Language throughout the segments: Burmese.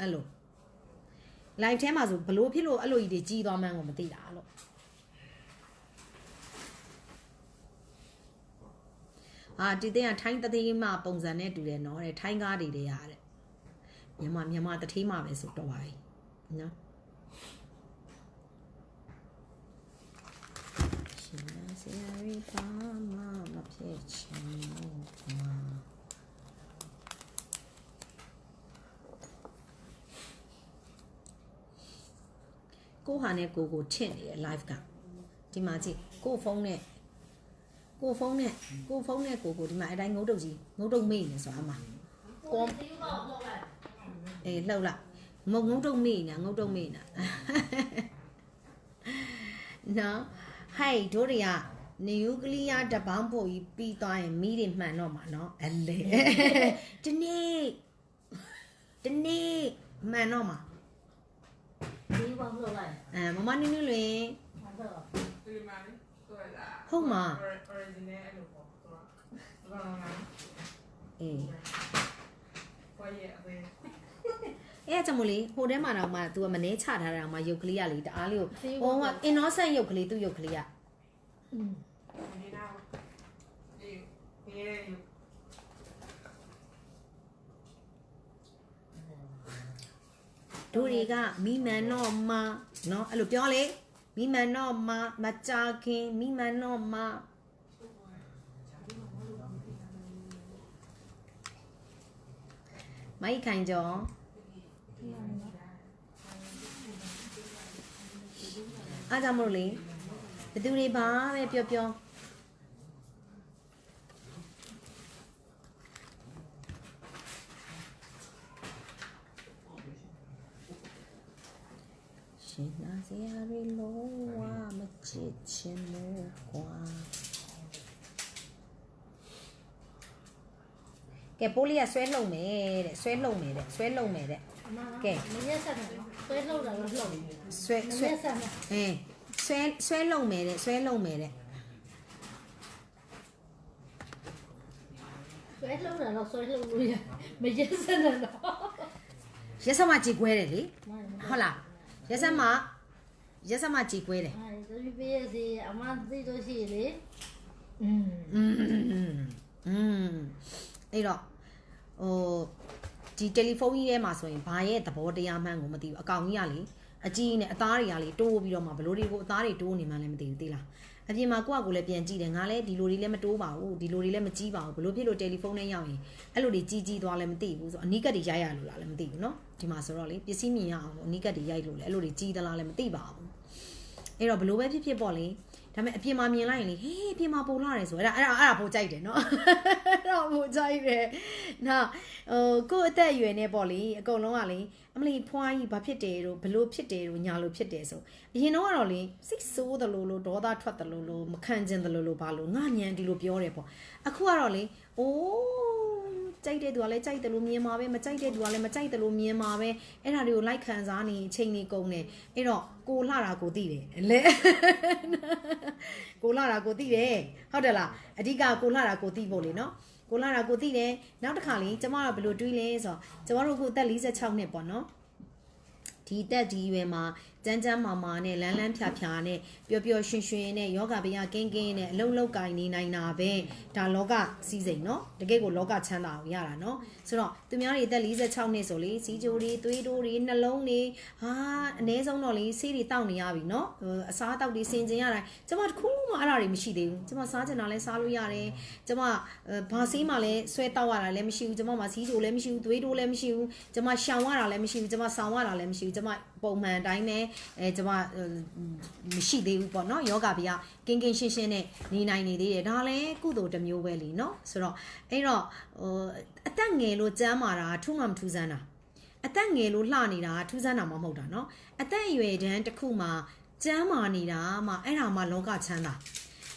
အဲ့လို live ထဲမှာဆိုဘလို့ဖြစ်လို့အဲ့လိုကြီးတွေကြီးသွားမှန်းကိုမသိတာလို့အာဒီတဲ့ကထိုင်းတသေးမှပုံစံနဲ့တူတယ်နော်တဲ့ထိုင်းကားတွေတွေရတဲ့မြန်မာမြန်မာတသေးမှပဲဆိုတော့ပါပြီနော်ရှင်နာစရာရီပါမမဖြစ်ချင်ဘူး ကွာကိုဟာနဲ့ကိုကိုချစ်နေတယ် live ကဒီမှာကြည့်ကိုဖုန်းနဲ့ကိုဖုန်းနဲ့ကိုဖုန်းနဲ့ကိုကိုဒီမှာအတိုင်းငုတ်တုတ်ကြီးငုတ်တုတ်မေ့နေဆိုတာအမှကောအေးလှုပ်လိုက်မုတ်ငုတ်တုတ်မေ့နေငုတ်တုတ်မေ့နေနော်ဟိုက်တို့တွေကနျူကလ িয়ার တပေါင်းဖို့ကြီးပြီးသွားရင်မိတွေမှန်တော့မှာနော်အလေဒီနေ့ဒီနေ့မှန်တော့မှာဒီဘာလို့လဲ အဲမမနင်းနင်းလွင် ဟုတ်တော့ ဒီမှာလေတွေ့လား ဟုတ်မှာ original အဲ့လိုပေါ့သူကဘာလဲ အေး ဘာရဲ့အသေး အဲ့ဒါကြောင့်မို့လေဟိုထဲမှာတော့မှ तू ကမနေချထားတာတော့မှရုပ်ကလေးကလေတအားလေးကိုဟိုက innocent ရုပ်ကလေးသူ့ရုပ်ကလေးက อืม ဒီနောက်ဒီဒီရဲ့ တို့တွေကမိမန်တော့မနော်အဲ့လိုပြောလေမိမန်တော့မမကြခင်မိမန်တော့မမိုက်ခိုင်ကြောအားကြောင့်မို့လို့လေဘသူတွေပါပဲပြောပြော ရှင်နာစရာတွေလုံးဝမချစ်ချင်လို့ကွာကဲပိုးလေးကဆွဲလုံမယ်တဲ့ဆွဲလုံမယ်တဲ့ဆွဲလုံမယ်တဲ့အမကမရက်ဆက်တယ်ဆွဲလောက်တာလို့လှုပ်ဆွဲမဆွဲရက်ဆက်တယ်အင်းဆွဲဆွဲလုံမယ်တဲ့ဆွဲလုံမယ်တဲ့ဆွဲလောက်တာတော့ဆွဲလောက်လို့ရမရက်ဆက်တယ်တော့ရက်စမကြည်ကွဲတယ်လေဟုတ်လား ရက်စမရက်စမကြည်ကွဲတယ် အဲဒါပြည့်စီအမသိတော့ရှိလေอืม อืมอืมအဲ့တော့ဟိုဒီတယ်လီဖုန်းကြီးထဲမှာဆိုရင်ဘာရဲ့သဘောတရားမှန်းကိုမသိဘူးအကောင်ကြီးကလေအကြီးနဲ့အသားတွေကလေတိုးပြီးတော့မှဘလို့တွေကိုအသားတွေတိုးနေမှလည်းမသိဘူးသိလား အပြင်မှာကိုယ့်အကိုလည်းပြန်ကြည့်တယ်ငါလည်းဒီလိုတွေလည်းမတိုးပါဘူးဒီလိုတွေလည်းမကြီးပါဘူးဘလို့ဖြစ်လို့တယ်လီဖုန်းနဲ့ရောက်ရင်အဲ့လိုတွေကြီးကြီးသွားလည်းမသိဘူးဆိုအနီးကပ်တွေရိုက်ရလို့လားလည်းမသိဘူးเนาะဒီမှာဆိုတော့လေပစ္စည်းမြင်ရအောင်အနီးကပ်တွေရိုက်လို့လေအဲ့လိုတွေကြီးသလားလည်းမသိပါဘူး အဲ့တော့ဘလို့ပဲဖြစ်ဖြစ်ပေါ့လေဒါပေမဲ့အပြင်မှာမြင်လိုက်ရင်လေဟေးအပြင်မှာပုံလာတယ်ဆိုတော့အဲ့ဒါအဲ့ဒါအဲ့ဒါပိုကြိုက်တယ်နော်အဲ့ဒါပိုကြိုက်တယ်နော်ဟိုကို့အသက်အရွယ်နဲ့ပေါ့လေအကုန်လုံးကလေအမလီဖွားကြီးဘာဖြစ်တယ်တို့ဘလို့ဖြစ်တယ်တို့ညာလို့ဖြစ်တယ်ဆိုအရင်တော့ကတော့လေစိတ်ဆိုးတယ်လို့လို့ဒေါသထွက်တယ်လို့လို့မခံကျင်တယ်လို့လို့ဘာလို့ငါညံဒီလိုပြောတယ်ပေါ့အခုကတော့လေအိုး ကြိုက်တဲ့သူကလည်းကြိုက်တယ်လို့မြင်မှာပဲမကြိုက်တဲ့သူကလည်းမကြိုက်တယ်လို့မြင်မှာပဲအဲ့ဒါတွေကိုလိုက်ခံစားနေအချိန်နေကုန်တယ်အဲ့တော့ကိုလှတာကိုသိတယ်လဲကိုလှတာကိုသိတယ်ဟုတ်တယ်လားအဓိကကိုလှတာကိုသိဖို့လေနော်ကိုလာတာကိုသိတယ်နောက်တစ်ခါလေးကျမတို့ဘယ်လိုတွေးလဲဆိုတော့ကျမတို့အခုအသက်46နှစ်ပေါ့နော်ဒီတက်ဒီရွယ်မှာကြမ်းကြမ်းမာမာနဲ့လန်းလန်းဖြာဖြာနဲ့ပျော်ပျော်ရွှင်ရွှင်နဲ့ယောဂဗျာကင်းကင်းနဲ့အလုံးလောက်ကင်နေနိုင်တာပဲဒါလောကစီးစိမ်နော်တကယ်ကိုလောကချမ်းသာကိုရတာနော်ဆိုတော့သူများတွေအသက်46နှစ်ဆိုလေစီးကြိုးတွေသွေးတိုးတွေနှလုံးတွေဟာအ ਨੇ ဆုံးတော့လေဆေးတွေတောက်နေရပြီနော်ဟိုအစားတောက်တွေဆင်ကျင်ရတာကျမတခုမှအဲ့ဒါတွေမရှိသေးဘူးကျမစားချင်တာလဲစားလို့ရတယ်ကျမအဲဘာဆေးမှလည်းဆွဲတောက်ရတာလည်းမရှိဘူးကျမမှာစီးကြိုးလည်းမရှိဘူးသွေးတိုးလည်းမရှိဘူးကျမရှောင်ရတာလည်းမရှိဘူးကျမဆောင်းရတာလည်းမရှိဘူးကျမ ပုံမှန်အတိုင်းပဲအဲကျွန်မမရှိသေးဘူးပေါ့နော်ယောဂဗျာကင်းကင်းရှင်းရှင်းနဲ့နေနိုင်နေသေးတယ်ဒါလည်းကုသိုလ်တစ်မျိုးပဲလीနော်ဆိုတော့အဲ့တော့ဟိုအသက်ငယ်လို့ကျမ်းမာတာထူးမှမထူးဆန်းတာအသက်ငယ်လို့လှနေတာထူးဆန်းတာမှမဟုတ်တာနော်အသက်အရွယ်တန်းတစ်ခုမှကျမ်းမာနေတာမှအဲ့ဒါမှလောကချမ်းသာ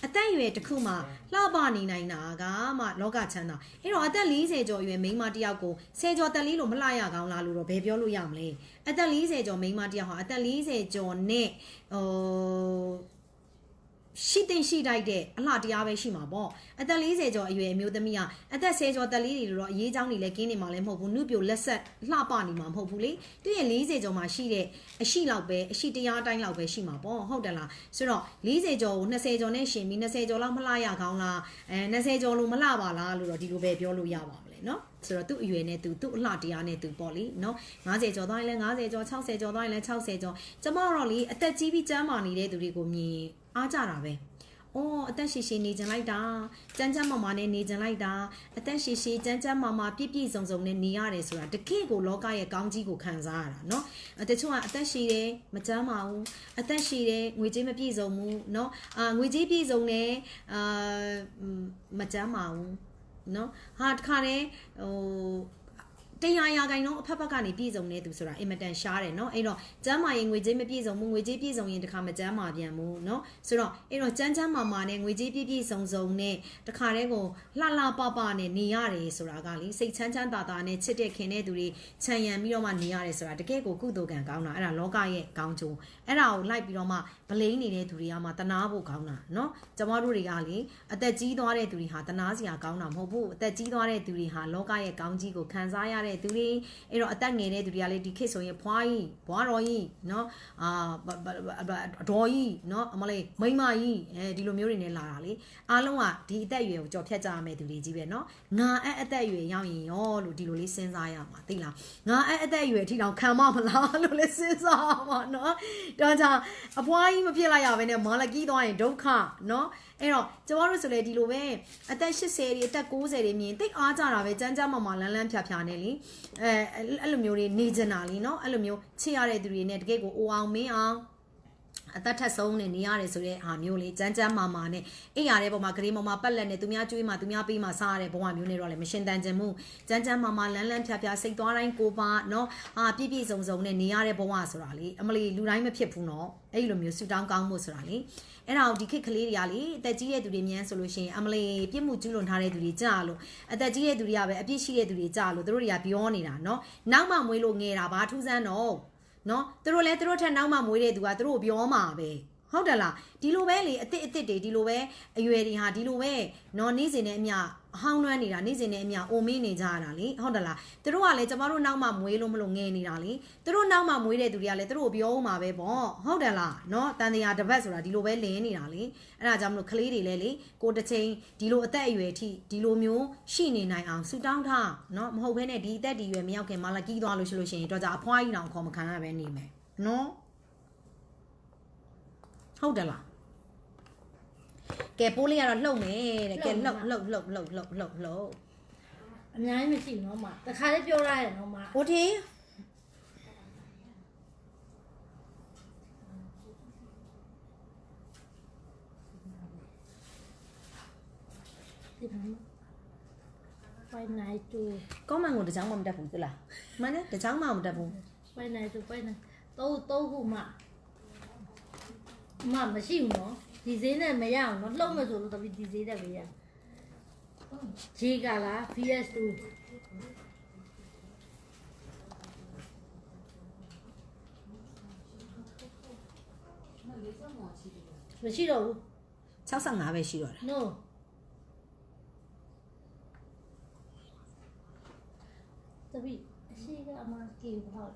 အသက်အရွယ်တစ်ခုမှလှပနေနိုင်တာကမှလောကချမ်းသာအဲ့တော့အသက်40ကျော်အရွယ်မိန်းမတစ်ယောက်ကို10ကျော်တက်လေးလို့မလှရကောင်းလားလို့တော့ဘယ်ပြောလို့ရမလဲအသက်40ကျော်မိန်းမတစ်ယောက်ဟာအသက်40ကျော်နဲ့ဟို ရှိသိမ့်ရှိတိုက်တဲ့အလှတရားပဲရှိမှာပေါ့အသက်40ကျော်အရွယ်အမျိုးသမီးကအသက်10ကျော်တက်လေးတွေလို့တော့အရေးကြောင်းတွေလည်းကင်းနေမှာလည်းမဟုတ်ဘူးနှုတ်ပြိုလက်ဆက်လှပနေမှာမဟုတ်ဘူးလေသူရဲ့40ကျော်မှာရှိတဲ့အရှိလောက်ပဲအရှိတရားအတိုင်းလောက်ပဲရှိမှာပေါ့ဟုတ်တယ်လားဆိုတော့40ကျော်ကို20ကျော်နဲ့ရှင်ပြီး20ကျော်လောက်မလှရကောင်းလားအဲ20ကျော်လို့မလှပါလားလို့တော့ဒီလိုပဲပြောလို့ရပါမလဲနော်ဆိုတော့သူ့အရွယ်နဲ့သူသူ့အလှတရားနဲ့သူပေါ့လေနော်50ကျော်သွားရင်လည်း50ကျော်60ကျော်သွားရင်လည်း60ကျော်ကျမတို့လေအသက်ကြီးပြီးကျန်းမာနေတဲ့သူတွေကိုမြင် အားကြတာပဲ။အော်အသက်ရှည်ရှည်နေကြလိုက်တာ။ကျန်းကျန်းမာမာနဲ့နေကြလိုက်တာ။အသက်ရှည်ရှည်ကျန်းကျန်းမာမာပြည့်ပြည့်စုံစုံနဲ့နေရတယ်ဆိုတာတကယ့်ကိုလောကရဲ့ကောင်းကြီးကိုခံစားရတာနော်။အတချို့ကအသက်ရှည်တယ်မကျန်းမာဘူး။အသက်ရှည်တယ်ငွေကြေးမပြည့်စုံဘူးနော်။အာငွေကြေးပြည့်စုံတယ်အာမကျန်းမာဘူး။နော်ဟာတခါတည်းဟို တရားရာခိုင်တော့အဖက်ဖက်ကနေပြည်စုံနေသူဆိုတာအင်မတန်ရှားတယ်เนาะအဲ့တော့ကျမ်းမာရင်ငွေကြေးမပြည့်စုံဘူးငွေကြေးပြည့်စုံရင်တခါမကျမ်းမာပြန်ဘူးเนาะဆိုတော့အဲ့တော့ကျမ်းကျမ်းမာမာနဲ့ငွေကြေးပြည့်ပြည့်စုံစုံနဲ့တခါတည်းကိုလှလှပပနဲ့နေရတယ်ဆိုတာကလေစိတ်ချမ်းချမ်းသာသာနဲ့ချစ်တဲ့ခင်တဲ့သူတွေခြံရံပြီးတော့မှနေရတယ်ဆိုတာတကယ့်ကိုကုသိုလ်ကံကောင်းတာအဲ့ဒါလောကရဲ့ကောင်းကျိုးအဲ့ဒါကိုလိုက်ပြီးတော့မှဗလိန်နေတဲ့သူတွေကမှတနာဖို့ကောင်းတာเนาะကျမတို့တွေကလေအသက်ကြီးသွားတဲ့သူတွေဟာတနာစရာကောင်းတာမဟုတ်ဘူးအသက်ကြီးသွားတဲ့သူတွေဟာလောကရဲ့ကောင်းကြီးကိုခံစားရတဲ့ သူတွေအဲ့တော့အသက်ငယ်တဲ့သူတွေကလေဒီခေတ်ဆိုရင်ဖွားကြီးဘွားတော်ကြီးเนาะအာအတော်ကြီးเนาะအမလေးမိန်းမကြီးအဲဒီလိုမျိုးတွေနဲ့လာတာလေအားလုံးကဒီအသက်အရွယ်ကိုကြော်ဖြတ်ကြရမယ့်သူတွေကြီးပဲเนาะငါအဲ့အသက်အရွယ်ရောက်ရင်ရောလို့ဒီလိုလေးစဉ်းစားရမှာသိလားငါအဲ့အသက်အရွယ်အထိတောင်ခံမမလားလို့လေးစဉ်းစားရမှာเนาะတော့ကြောင့်အဖွားကြီးမဖြစ်လိုက်ရဘဲနဲ့မာလကီးသွားရင်ဒုက္ခเนาะအဲ့တော့ကျမတို့ဆိုလေဒီလိုပဲအသက်80တွေအသက်90တွေမြင်တိတ်အားကြတာပဲကြမ်းကြမ်းမာမာလန်းလန်းဖြာဖြာနဲ့လी အဲအဲ့လိုမျိုးတွေနေကျင်တာလीเนาะအဲ့လိုမျိုးချစ်ရတဲ့သူတွေနဲ့တကယ့်ကိုအိုအောင်မင်းအောင် အသက်ထက်ဆုံးနဲ့နေရတယ်ဆိုတဲ့ဟာမျိုးလေးကြမ်းကြမ်းမာမာနဲ့အိရာတဲ့ပုံမှာဂရေပုံမှာပတ်လက်နဲ့သူများကျွေးမှာသူများပေးမှာစားရတဲ့ဘဝမျိုးနဲ့တော့လည်းမရှင်တန်ခြင်းမှုကြမ်းကြမ်းမာမာလန်းလန်းဖြာဖြာစိတ်သွားတိုင်းကိုပါနော်ဟာပြည့်ပြည့်စုံစုံနဲ့နေရတဲ့ဘဝဆိုတာလေအမလီလူတိုင်းမဖြစ်ဘူးနော်အဲ့လိုမျိုးဆူတောင်းကောင်းမှုဆိုတာလေအဲ့ဒါကိုဒီခေတ်ကလေးတွေကလေအသက်ကြီးတဲ့သူတွေမြန်ဆိုလို့ရှိရင်အမလီပြစ်မှုကျူးလွန်ထားတဲ့သူတွေကြာလို့အသက်ကြီးတဲ့သူတွေကပဲအပြစ်ရှိတဲ့သူတွေကြာလို့တို့တွေကပြောနေတာနော်နောက်မှမွေးလို့ငယ်တာဘာထူးဆန်းတော့ နော်သူတို့လည်းသူတို့ထက်နောက်မှမွေးတဲ့သူကသူတို့ပြောမှာပဲ ဟုတ်တယ်လားဒီလိုပဲလေအစ်စ်အစ်စ်တွေဒီလိုပဲအရွယ်တွေဟာဒီလိုပဲနော်နေ့စဉ်နဲ့အမျှအဟောင်းနှွမ်းနေတာနေ့စဉ်နဲ့အမျှအိုမင်းနေကြရတာလေဟုတ်တယ်လားသူတို့ကလည်းကျမတို့နောက်မှမွေးလို့မလို့ငယ်နေတာလေသူတို့နောက်မှမွေးတဲ့သူတွေကလည်းသူတို့ပြောဦးမှာပဲပေါ့ဟုတ်တယ်လားနော်တန်တရားတစ်ပတ်ဆိုတာဒီလိုပဲလင်းနေတာလေအဲ့ဒါကြောင့်မလို့ကလေးတွေလည်းလေကိုတစ်ချိန်ဒီလိုအသက်အရွယ်အထိဒီလိုမျိုးရှိနေနိုင်အောင်ဆူတောင်းထားနော်မဟုတ်ဘဲနဲ့ဒီအသက်ဒီရွယ်မရောက်ခင်မလာကီးသွားလို့ရှိလို့ရှိရင်တော့ကြအဖွားကြီးတောင်ခေါ်မခံရပဲနေမယ်နော် ဟုတ်တယ်လားကဲပိုးလေးကတော့လှုပ်မယ်တဲ့ကဲလှုပ်လှုပ်လှုပ်လှုပ်လှုပ်လှုပ်လှုပ်အများကြီးမရှိဘူးနော်မတခါလေးပြောရတယ်နော်မဟိုတီ592ကောင်းမှန်ကိုတချောင်းမှမတက်ဘူးသလားမနဲ့တချောင်းမှမတက်ဘူး592 592တော့တော့ခုမှ မမရှိဘူးနော်ဒီဈေးနဲ့မရအောင်နော်လှုပ်မယ်ဆိုလို့တပီဒီဈေးနဲ့ပဲရဂျေကလား VS2 မရှိတော့ဘူး65ပဲရှိတော့တယ် no တပီအရှိကအမကေပေါ့